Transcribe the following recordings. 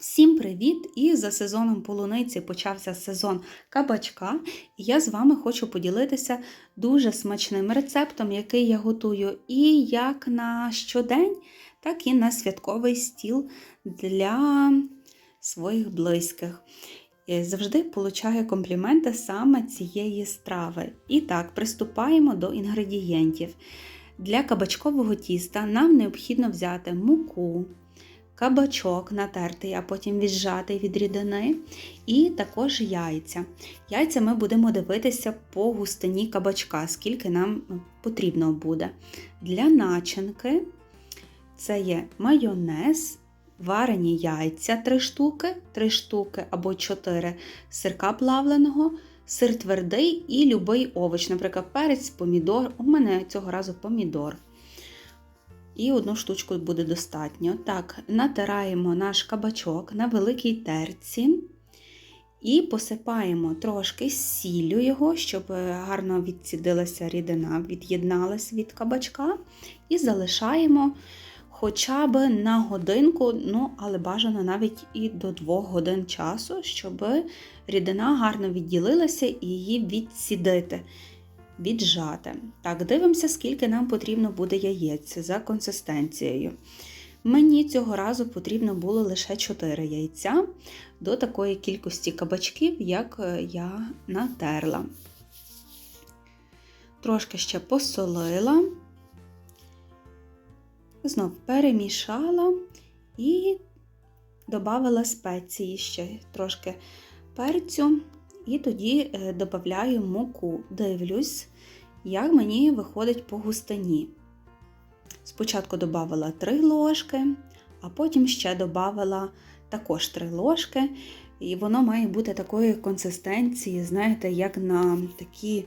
Всім привіт! І за сезоном полуниці почався сезон кабачка. І я з вами хочу поділитися дуже смачним рецептом, який я готую і як на щодень, так і на святковий стіл для своїх близьких. І Завжди получаю компліменти саме цієї страви. І так, приступаємо до інгредієнтів. Для кабачкового тіста нам необхідно взяти муку, кабачок натертий, а потім віджатий від рідини, і також яйця. Яйця ми будемо дивитися по густині кабачка, скільки нам потрібно буде. Для начинки це є майонез, варені яйця 3 штуки, 3 штуки або 4 сирка плавленого. Сир твердий і любий овоч, наприклад, перець, помідор. У мене цього разу помідор. І одну штучку буде достатньо. Так, натираємо наш кабачок на великій терці і посипаємо трошки сіллю його, щоб гарно відцідилася рідина, від'єдналася від кабачка. І залишаємо хоча б на годинку, ну, але бажано навіть і до 2 годин часу, щоб рідина гарно відділилася і її відсідити віджати. Так, дивимося, скільки нам потрібно буде яєць за консистенцією. Мені цього разу потрібно було лише 4 яйця до такої кількості кабачків, як я натерла. Трошки ще посолила, знов перемішала і додала спеції ще трошки перцю і тоді додаю муку. Дивлюсь, як мені виходить по густині. Спочатку додала 3 ложки, а потім ще додала також 3 ложки. І воно має бути такої консистенції, знаєте, як на такі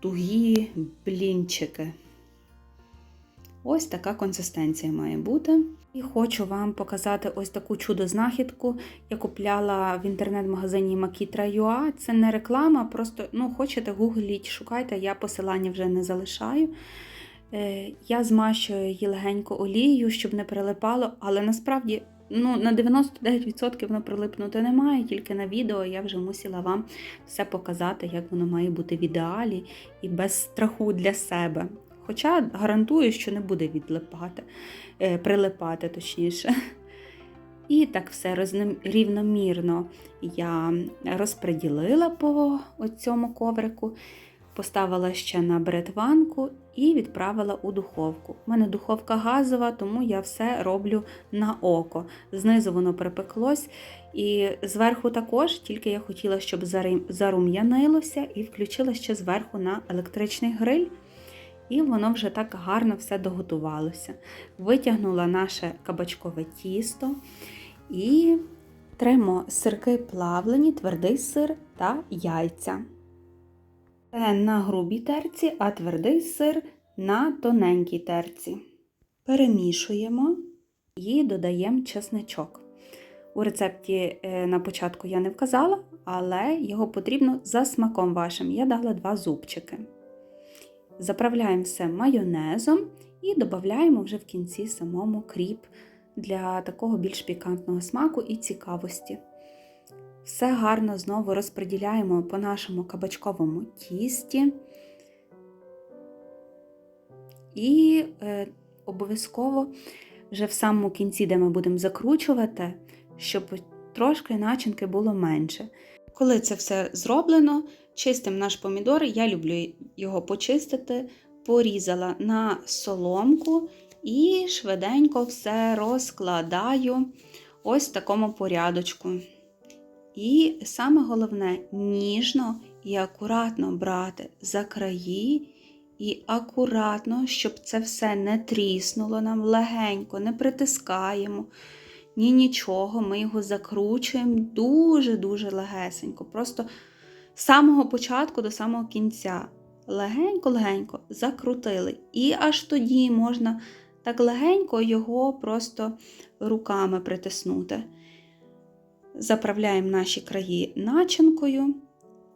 тугі блінчики. Ось така консистенція має бути. І хочу вам показати ось таку чудо-знахідку. Я купляла в інтернет-магазині Makitra.ua. Це не реклама, просто ну, хочете гугліть, шукайте, я посилання вже не залишаю. Е, Я змащую її легенько олією, щоб не прилипало, але насправді ну, на 99% воно прилипнути немає, тільки на відео я вже мусила вам все показати, як воно має бути в ідеалі і без страху для себе. Хоча гарантую, що не буде відлипати, прилипати точніше. І так все рівномірно я розподілила по цьому коврику, поставила ще на бретванку і відправила у духовку. У мене духовка газова, тому я все роблю на око. Знизу воно припеклось, і зверху також, тільки я хотіла, щоб зарум'янилося, і включила ще зверху на електричний гриль. І воно вже так гарно все доготувалося. Витягнула наше кабачкове тісто і тремо сирки плавлені, твердий сир та яйця. Це на грубій терці, а твердий сир на тоненькій терці. Перемішуємо і додаємо чесничок. У рецепті на початку я не вказала, але його потрібно за смаком вашим. Я дала два зубчики. Заправляємо все майонезом і додаємо вже в кінці самому кріп для такого більш пікантного смаку і цікавості. Все гарно знову розподіляємо по нашому кабачковому тісті. І е, обов'язково вже в самому кінці, де ми будемо закручувати, щоб трошки начинки було менше. Коли це все зроблено, чистим наш помідор, я люблю його почистити, порізала на соломку і швиденько все розкладаю ось в такому порядочку. І саме головне ніжно і акуратно брати за краї, і акуратно, щоб це все не тріснуло нам легенько, не притискаємо ні нічого, ми його закручуємо дуже-дуже легесенько. Просто з самого початку до самого кінця. Легенько-легенько закрутили. І аж тоді можна так легенько його просто руками притиснути. Заправляємо наші краї начинкою,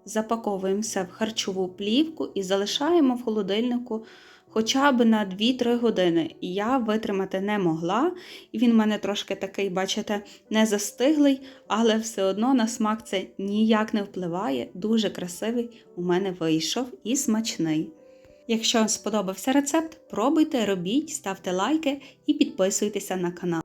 запаковуємо все в харчову плівку і залишаємо в холодильнику хоча б на 2-3 години. Я витримати не могла, і він в мене трошки такий, бачите, не застиглий, але все одно на смак це ніяк не впливає. Дуже красивий у мене вийшов і смачний. Якщо вам сподобався рецепт, пробуйте, робіть, ставте лайки і підписуйтеся на канал.